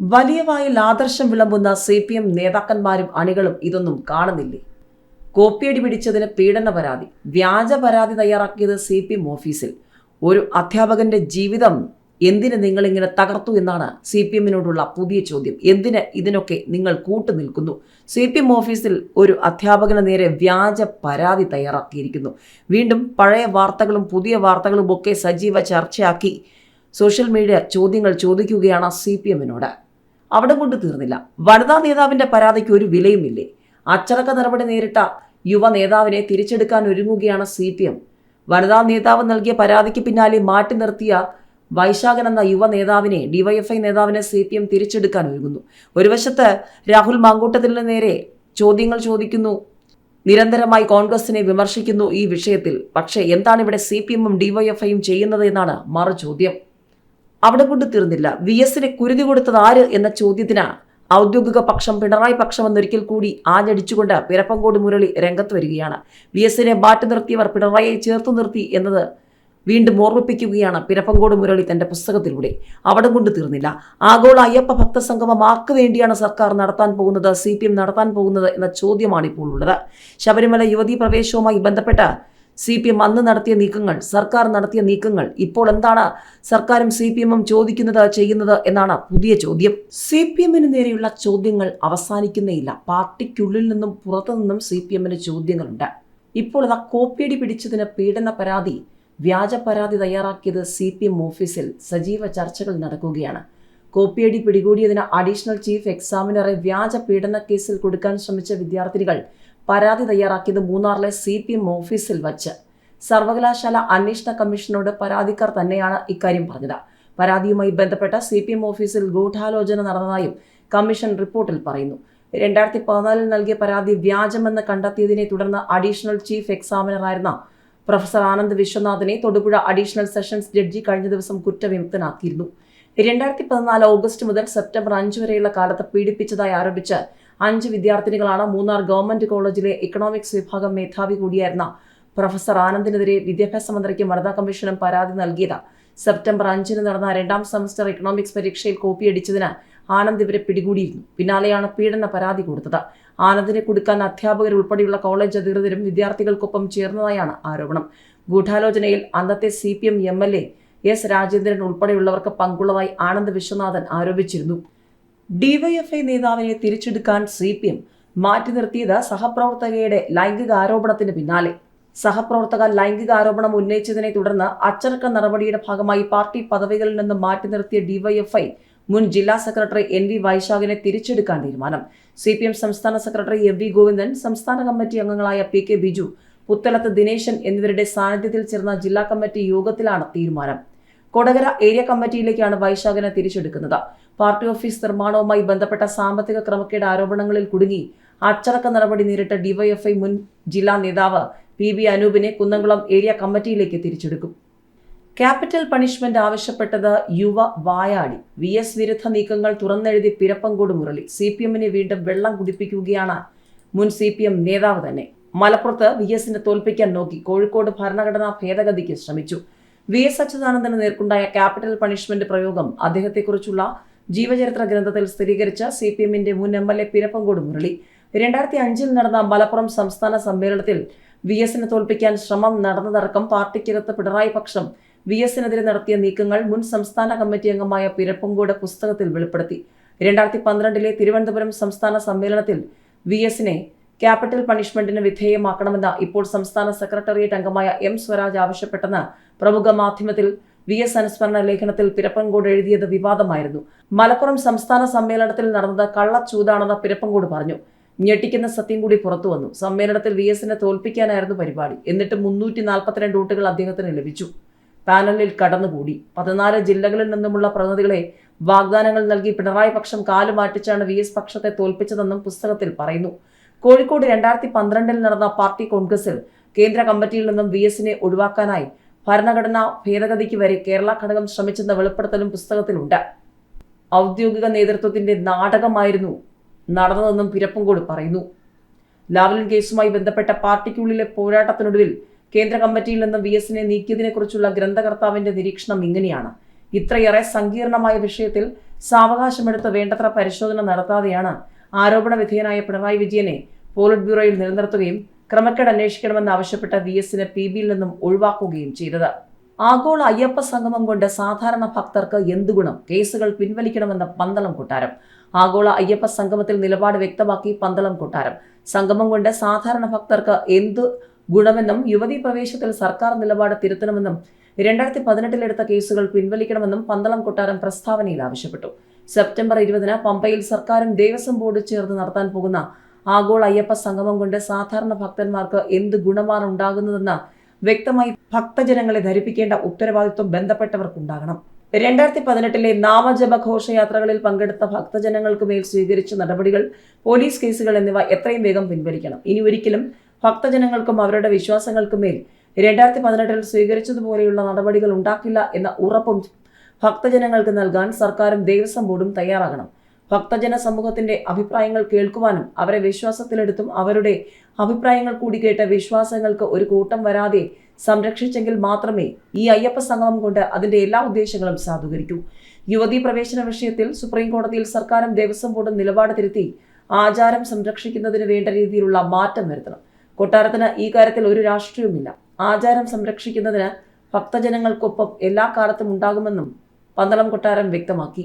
വലിയ വായിൽ ആദർശം വിളമ്പുന്ന സി പി എം നേതാക്കന്മാരും അണികളും ഇതൊന്നും കാണുന്നില്ലേ? കോപ്പിയടി പിടിച്ചതിന് പീഡന പരാതി വ്യാജ പരാതി തയ്യാറാക്കിയത് സി പി എം ഓഫീസിൽ. ഒരു അധ്യാപകന്റെ ജീവിതം എന്തിന് നിങ്ങളിങ്ങനെ തകർത്തു എന്നാണ് സി പി എമ്മിനോടുള്ള പുതിയ ചോദ്യം. എന്തിന് ഇതിനൊക്കെ നിങ്ങൾ കൂട്ടു നിൽക്കുന്നു? സി പി എം ഓഫീസിൽ ഒരു അധ്യാപകന് നേരെ വ്യാജ പരാതി തയ്യാറാക്കിയിരിക്കുന്നു. വീണ്ടും പഴയ വാർത്തകളും പുതിയ വാർത്തകളും ഒക്കെ സജീവ ചർച്ചയാക്കി. സോഷ്യൽ മീഡിയ ചോദ്യങ്ങൾ ചോദിക്കുകയാണ് സി പി എമ്മിനോട്. അവിടെ കൊണ്ട് തീർന്നില്ല. വനിതാ നേതാവിന്റെ പരാതിക്ക് ഒരു വിലയുമില്ലേ? അച്ചടക്ക നടപടി നേരിട്ട യുവ നേതാവിനെ തിരിച്ചെടുക്കാൻ ഒരുങ്ങുകയാണ് സി പി എം. വനിതാ നേതാവ് നൽകിയ പരാതിക്ക് പിന്നാലെ മാറ്റി നിർത്തിയ വൈശാഖൻ എന്ന യുവ നേതാവിനെ ഡിവൈഎഫ്ഐ നേതാവിനെ സി പി എം തിരിച്ചെടുക്കാൻ ഒരുങ്ങുന്നു. ഒരു വശത്ത് രാഹുൽ മാങ്കൂട്ടത്തിന് നേരെ ചോദ്യങ്ങൾ ചോദിക്കുന്നു. നിരന്തരമായി കോൺഗ്രസിനെ വിമർശിക്കുന്നു ഈ വിഷയത്തിൽ. പക്ഷേ എന്താണ് ഇവിടെ സി പി എമ്മും ഡിവൈഎഫ്ഐയും ചെയ്യുന്നത് എന്നാണ് മറു ചോദ്യം അവിടെ കൊണ്ട് തീർന്നില്ല. വി എസിന് കുരുതി കൊടുത്തത് ആര് എന്ന ചോദ്യത്തിന് ഔദ്യോഗിക പക്ഷം പിണറായി പക്ഷം എന്നൊരിക്കൽ കൂടി ആഞ്ഞടിച്ചുകൊണ്ട് പിരപ്പങ്കോട് മുരളി രംഗത്ത് വരികയാണ്. വി എസിനെ ബാറ്റ് നിർത്തിയവർ പിണറായിയെ ചേർത്ത് നിർത്തി എന്നത് വീണ്ടും ഓർമ്മിപ്പിക്കുകയാണ് പിരപ്പങ്കോട് മുരളി തന്റെ പുസ്തകത്തിലൂടെ. അവിടെ കൊണ്ട് തീർന്നില്ല. ആഗോള അയ്യപ്പ ഭക്ത സംഗമം ആർക്ക് വേണ്ടിയാണ് സർക്കാർ നടത്താൻ പോകുന്നത് സി നടത്താൻ പോകുന്നത് എന്ന ചോദ്യമാണ് ഇപ്പോൾ ഉള്ളത്. ശബരിമല യുവതീ പ്രവേശവുമായി ബന്ധപ്പെട്ട് സി പി എം അന്ന് നടത്തിയ നീക്കങ്ങൾ സർക്കാർ നടത്തിയ നീക്കങ്ങൾ ഇപ്പോൾ എന്താണ് സർക്കാരും സി പി എമ്മും ചോദിക്കുന്നത് ചെയ്യുന്നത് എന്നാണ് പുതിയ ചോദ്യം. സി പി എമ്മിന് നേരെയുള്ള ചോദ്യങ്ങൾ അവസാനിക്കുന്നേയില്ല. പാർട്ടിക്കുള്ളിൽ നിന്നും പുറത്തു നിന്നും സി പി എമ്മിന് ചോദ്യങ്ങളുണ്ട്. ഇപ്പോൾ അതാ കോപ്പിയടി പിടിച്ചതിന് പീഡന പരാതി വ്യാജ പരാതി തയ്യാറാക്കിയത് സി പി എം ഓഫീസിൽ സജീവ ചർച്ചകൾ നടക്കുകയാണ്. കോപ്പിയടി പിടികൂടിയതിന് അഡീഷണൽ ചീഫ് എക്സാമിനറെ വ്യാജ പീഡന കേസിൽ കൊടുക്കാൻ ശ്രമിച്ച വിദ്യാർത്ഥിനികൾ പരാതി തയ്യാറാക്കിയത് മൂന്നാറിലെ സി പി എം ഓഫീസിൽ വച്ച്. സർവകലാശാല അന്വേഷണ കമ്മീഷനോട് പരാതിക്കാർ തന്നെയാണ് ഇക്കാര്യം പറഞ്ഞത്. പരാതിയുമായി ബന്ധപ്പെട്ട സി പി എം ഓഫീസിൽ ഗൂഢാലോചന നടന്നതായും കമ്മീഷൻ റിപ്പോർട്ടിൽ പറയുന്നു. രണ്ടായിരത്തി പതിനാലിൽ നൽകിയ പരാതി വ്യാജമെന്ന് കണ്ടെത്തിയതിനെ തുടർന്ന് അഡീഷണൽ ചീഫ് എക്സാമിനറായിരുന്ന പ്രൊഫസർ ആനന്ദ് വിശ്വനാഥിനെ തൊടുപുഴ അഡീഷണൽ സെഷൻസ് ജഡ്ജി കഴിഞ്ഞ ദിവസം കുറ്റവിമുക്തനാക്കിയിരുന്നു. രണ്ടായിരത്തി പതിനാല് ഓഗസ്റ്റ് മുതൽ സെപ്റ്റംബർ അഞ്ച് വരെയുള്ള കാലത്ത് പീഡിപ്പിച്ചതായി ആരോപിച്ച് അഞ്ച് വിദ്യാർത്ഥിനികളാണ് മൂന്നാർ ഗവൺമെന്റ് കോളേജിലെ ഇക്കണോമിക്സ് വിഭാഗം മേധാവി കൂടിയായിരുന്ന പ്രൊഫസർ ആനന്ദിനെതിരെ വിദ്യാഭ്യാസ മന്ത്രിക്കും വനിതാ കമ്മീഷനും പരാതി നൽകിയത്. സെപ്റ്റംബർ അഞ്ചിന് നടന്ന രണ്ടാം സെമസ്റ്റർ ഇക്കണോമിക്സ് പരീക്ഷയിൽ കോപ്പിയടിച്ചതിന് ആനന്ദ് ഇവരെ പിടികൂടിയിരുന്നു. പിന്നാലെയാണ് പീഡന പരാതി കൊടുത്തത്. ആനന്ദിനെ കൊടുക്കാൻ അധ്യാപകർ ഉൾപ്പെടെയുള്ള കോളേജ് അധികൃതരും വിദ്യാർത്ഥികൾക്കൊപ്പം ചേർന്നതായാണ് ആരോപണം. ഗൂഢാലോചനയിൽ അന്നത്തെ C P M M L A S Rajendran ഉൾപ്പെടെയുള്ളവർക്ക് പങ്കുള്ളതായി ആനന്ദ് വിശ്വനാഥൻ ആരോപിച്ചിരുന്നു. ഡിവൈഎഫ്ഐ നേതാവിനെ തിരിച്ചെടുക്കാൻ സി പി എം മാറ്റി നിർത്തിയത് സഹപ്രവർത്തകയുടെ ലൈംഗിക ആരോപണത്തിന് പിന്നാലെ. സഹപ്രവർത്തക ലൈംഗിക ആരോപണം ഉന്നയിച്ചതിനെ തുടർന്ന് അച്ചടക്ക നടപടിയുടെ ഭാഗമായി പാർട്ടി പദവികളിൽ നിന്ന് മാറ്റി നിർത്തിയ ഡിവൈഎഫ്ഐ മുൻ ജില്ലാ സെക്രട്ടറി എൻ വി വൈശാഖിനെ തിരിച്ചെടുക്കാൻ തീരുമാനം. സി പി എം സംസ്ഥാന സെക്രട്ടറി എം വി ഗോവിന്ദൻ സംസ്ഥാന കമ്മിറ്റി അംഗങ്ങളായ പി കെ ബിജു പുത്തലത്ത് ദിനേശൻ എന്നിവരുടെ സാന്നിധ്യത്തിൽ ചേർന്ന ജില്ലാ കമ്മിറ്റി യോഗത്തിലാണ് തീരുമാനം. കൊടകര ഏരിയ കമ്മിറ്റിയിലേക്കാണ് വൈശാഖിനെ തിരിച്ചെടുക്കുന്നത്. പാർട്ടി ഓഫീസ് നിർമ്മാണവുമായി ബന്ധപ്പെട്ട സാമ്പത്തിക ക്രമക്കേട് ആരോപണങ്ങളിൽ കുടുങ്ങി. അച്ചടക്ക നടപടി നേരിട്ട ഡിവൈഎഫ്ഐ മുൻ ജില്ലാ നേതാവ് പി ബി അനൂപിനെ കുന്നംകുളം ഏരിയ കമ്മിറ്റിയിലേക്ക് തിരിച്ചെടുക്കും. ക്യാപിറ്റൽ പണിഷ്മെന്റ് ആവശ്യപ്പെട്ടത് യുവ വായാടി. വി എസ് വിരുദ്ധ നീക്കങ്ങൾ തുറന്നെഴുതി പിരപ്പങ്കോട് മുരളി. സി പി എമ്മിനെ വീണ്ടും വെള്ളം കുടിപ്പിക്കുകയാണ് മുൻ സി പി എം നേതാവ് തന്നെ. മലപ്പുറത്ത് വി എസിനെ തോൽപ്പിക്കാൻ നോക്കി. കോഴിക്കോട് ഭരണഘടനാ ഭേദഗതിക്ക് ശ്രമിച്ചു. വി എസ് അച്യുതാനന്ദന് നേർക്കുണ്ടായ ക്യാപിറ്റൽ പണിഷ്മെന്റ് പ്രയോഗം അദ്ദേഹത്തെക്കുറിച്ചുള്ള ജീവചരിത്ര ഗ്രന്ഥത്തിൽ സ്ഥിരീകരിച്ച സി പി എമ്മിന്റെ മുൻ M L A Pirappancode Murali. രണ്ടായിരത്തി അഞ്ചിൽ നടന്ന മലപ്പുറം സംസ്ഥാന സമ്മേളനത്തിൽ വി എസിനെ തോൽപ്പിക്കാൻ ശ്രമം നടന്നതടക്കം പാർട്ടിക്കകത്ത് പിണറായി പക്ഷം വി എസിനെതിരെ നടത്തിയ നീക്കങ്ങൾ മുൻ സംസ്ഥാന കമ്മിറ്റി അംഗമായ പിരപ്പങ്കോട് പുസ്തകത്തിൽ വെളിപ്പെടുത്തി. രണ്ടായിരത്തി പന്ത്രണ്ടിലെ തിരുവനന്തപുരം സംസ്ഥാന സമ്മേളനത്തിൽ വി എസിനെ ക്യാപിറ്റൽ പണിഷ്മെന്റിന് വിധേയമാക്കണമെന്ന ഇപ്പോൾ സംസ്ഥാന സെക്രട്ടേറിയറ്റ് അംഗമായ എം സ്വരാജ് ആവശ്യപ്പെട്ടെന്ന് പ്രമുഖ മാധ്യമത്തിൽ വി എസ് അനുസ്മരണ ലേഖനത്തിൽ പിരപ്പൻകോട് എഴുതിയത് വിവാദമായിരുന്നു. മലപ്പുറം സംസ്ഥാന സമ്മേളനത്തിൽ നടന്നത് കള്ളച്ചൂതാണെന്ന് പിരപ്പൻകോട് പറഞ്ഞു. ഞെട്ടിക്കുന്ന സത്യം കൂടി പുറത്തു വന്നു. സമ്മേളനത്തിൽ വി എസിനെ തോൽപ്പിക്കാനായിരുന്നു പരിപാടി. എന്നിട്ട് മുന്നൂറ്റി നാൽപ്പത്തിരണ്ട് വോട്ടുകൾ അദ്ദേഹത്തിന് ലഭിച്ചു. പാനലിൽ കടന്നുകൂടി. പതിനാല് ജില്ലകളിൽ നിന്നുമുള്ള പ്രതിനിധികളെ വാഗ്ദാനങ്ങൾ നൽകി പിണറായി പക്ഷം കാലുമാറ്റിച്ചാണ് വി എസ് പക്ഷത്തെ തോൽപ്പിച്ചതെന്നും പുസ്തകത്തിൽ പറയുന്നു. കോഴിക്കോട് രണ്ടായിരത്തി പന്ത്രണ്ടിൽ നടന്ന പാർട്ടി കോൺഗ്രസിൽ കേന്ദ്ര കമ്മിറ്റിയിൽ നിന്നും വി എസിനെ ഒഴിവാക്കാനായി ഭരണഘടനാ ഭേദഗതിക്ക് വരെ കേരള ഘടകം ശ്രമിച്ചെന്ന വെളിപ്പെടുത്തലും പുസ്തകത്തിലുണ്ട്. ഔദ്യോഗിക നേതൃത്വത്തിന്റെ നാടകമായിരുന്നു നടന്നതെന്നും പിരപ്പുംകോട് പറയുന്നു. ലാവ്ലിൻ കേസുമായി ബന്ധപ്പെട്ട പാർട്ടിക്കുള്ളിലെ പോരാട്ടത്തിനൊടുവിൽ കേന്ദ്ര കമ്മിറ്റിയിൽ നിന്ന് വി എസിനെ നീക്കിയതിനെക്കുറിച്ചുള്ള ഗ്രന്ഥകർത്താവിന്റെ നിരീക്ഷണം ഇങ്ങനെയാണ്. ഇത്രയേറെ സങ്കീർണമായ വിഷയത്തിൽ സാവകാശമെടുത്ത് വേണ്ടത്ര പരിശോധന നടത്താതെയാണ് ആരോപണ വിധേയനായ പിണറായി വിജയനെ പോളിറ്റ് ബ്യൂറോയിൽ നിലനിർത്തുകയും ക്രമക്കേട് അന്വേഷിക്കണമെന്ന് ആവശ്യപ്പെട്ട വി എസിനെ പി ബിയിൽ നിന്നും ഒഴിവാക്കുകയും ചെയ്തത്. ആഗോള അയ്യപ്പ സംഗമം കൊണ്ട് സാധാരണ ഭക്തർക്ക് എന്തു ഗുണം? കേസുകൾ പിൻവലിക്കണമെന്ന പന്തളം കൊട്ടാരം. ആഗോള അയ്യപ്പ സംഗമത്തിൽ നിലപാട് വ്യക്തമാക്കി പന്തളം കൊട്ടാരം. സംഗമം കൊണ്ട് സാധാരണ ഭക്തർക്ക് എന്തു ഗുണമെന്നും യുവതീ പ്രവേശത്തിൽ സർക്കാർ നിലപാട് തിരുത്തണമെന്നും രണ്ടായിരത്തി പതിനെട്ടിലെടുത്ത കേസുകൾ പിൻവലിക്കണമെന്നും പന്തളം കൊട്ടാരം പ്രസ്താവനയിൽ ആവശ്യപ്പെട്ടു. സെപ്റ്റംബർ ഇരുപതിന് പമ്പയിൽ സർക്കാരും ദേവസ്വം ബോർഡ് ചേർന്ന് നടത്താൻ പോകുന്ന ആഗോള അയ്യപ്പ സംഗമം കൊണ്ട് സാധാരണ ഭക്തന്മാർക്ക് എന്ത് ഗുണമാണ് ഉണ്ടാകുന്നതെന്ന് വ്യക്തമായി ഭക്തജനങ്ങളെ ധരിപ്പിക്കേണ്ട ഉത്തരവാദിത്വം ബന്ധപ്പെട്ടവർക്കുണ്ടാകണം. രണ്ടായിരത്തി പതിനെട്ടിലെ നാമജപ ഘോഷയാത്രകളിൽ പങ്കെടുത്ത ഭക്തജനങ്ങൾക്ക് മേൽ സ്വീകരിച്ച നടപടികൾ പോലീസ് കേസുകൾ എന്നിവ എത്രയും വേഗം പിൻവലിക്കണം. ഇനി ഒരിക്കലും ഭക്തജനങ്ങൾക്കും അവരുടെ വിശ്വാസങ്ങൾക്കും മേൽ രണ്ടായിരത്തി പതിനെട്ടിൽ സ്വീകരിച്ചതുപോലെയുള്ള നടപടികൾ ഉണ്ടാക്കില്ല എന്ന ഉറപ്പും ഭക്തജനങ്ങൾക്ക് നൽകാൻ സർക്കാരും ദേവസ്വം ബോർഡും തയ്യാറാകണം. ഭക്തജന സമൂഹത്തിന്റെ അഭിപ്രായങ്ങൾ കേൾക്കുവാനും അവരെ വിശ്വാസത്തിലെടുത്തും അവരുടെ അഭിപ്രായങ്ങൾ കൂടി കേട്ട് വിശ്വാസങ്ങൾക്ക് ഒരു കൂട്ടം വരാതെ സംരക്ഷിച്ചെങ്കിൽ മാത്രമേ ഈ അയ്യപ്പ സംഗമം കൊണ്ട് അതിന്റെ എല്ലാ ഉദ്ദേശങ്ങളും സാധൂകരിക്കൂ. യുവതീ പ്രവേശന വിഷയത്തിൽ സുപ്രീം കോടതിയിൽ സർക്കാരും ദേവസ്വം ബോർഡും നിലപാട് തിരുത്തി ആചാരം സംരക്ഷിക്കുന്നതിന് വേണ്ട രീതിയിലുള്ള മാറ്റം വരുത്തണം. കൊട്ടാരത്തിന് ഈ കാര്യത്തിൽ ഒരു രാഷ്ട്രീയവുമില്ല. ആചാരം സംരക്ഷിക്കുന്നതിന് ഭക്തജനങ്ങൾക്കൊപ്പം എല്ലാ കാലത്തും ഉണ്ടാകുമെന്നും പന്തളം കൊട്ടാരം വ്യക്തമാക്കി.